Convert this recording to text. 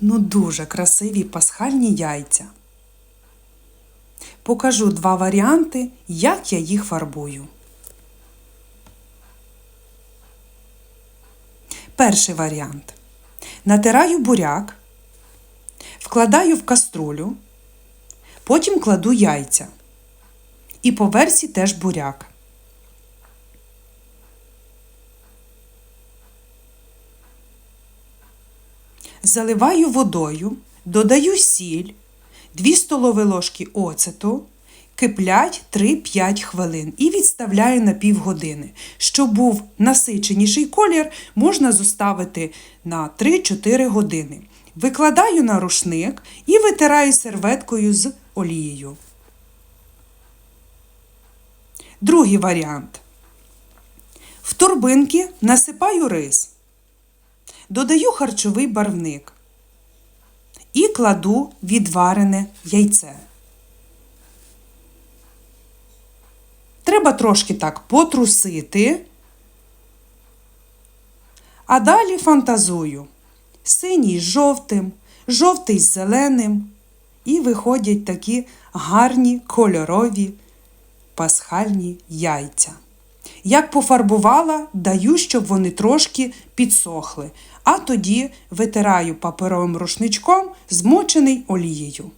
Ну, дуже красиві пасхальні яйця. Покажу два варіанти, як я їх фарбую. Перший варіант. Натираю буряк, вкладаю в каструлю, потім кладу яйця. І по версі теж буряк. Заливаю водою, додаю сіль, 2 столові ложки оцету, киплять 3-5 хвилин і відставляю на півгодини. Щоб був насиченіший колір, можна зоставити на 3-4 години. Викладаю на рушник і витираю серветкою з олією. Другий варіант. В торбинки насипаю рис. Додаю харчовий барвник і кладу відварене яйце. Треба трошки так потрусити, а далі фантазую. Синій з жовтим, жовтий з зеленим. І виходять такі гарні кольорові пасхальні яйця. Як пофарбувала, даю, щоб вони трошки підсохли, а тоді витираю паперовим рушничком, змочений олією.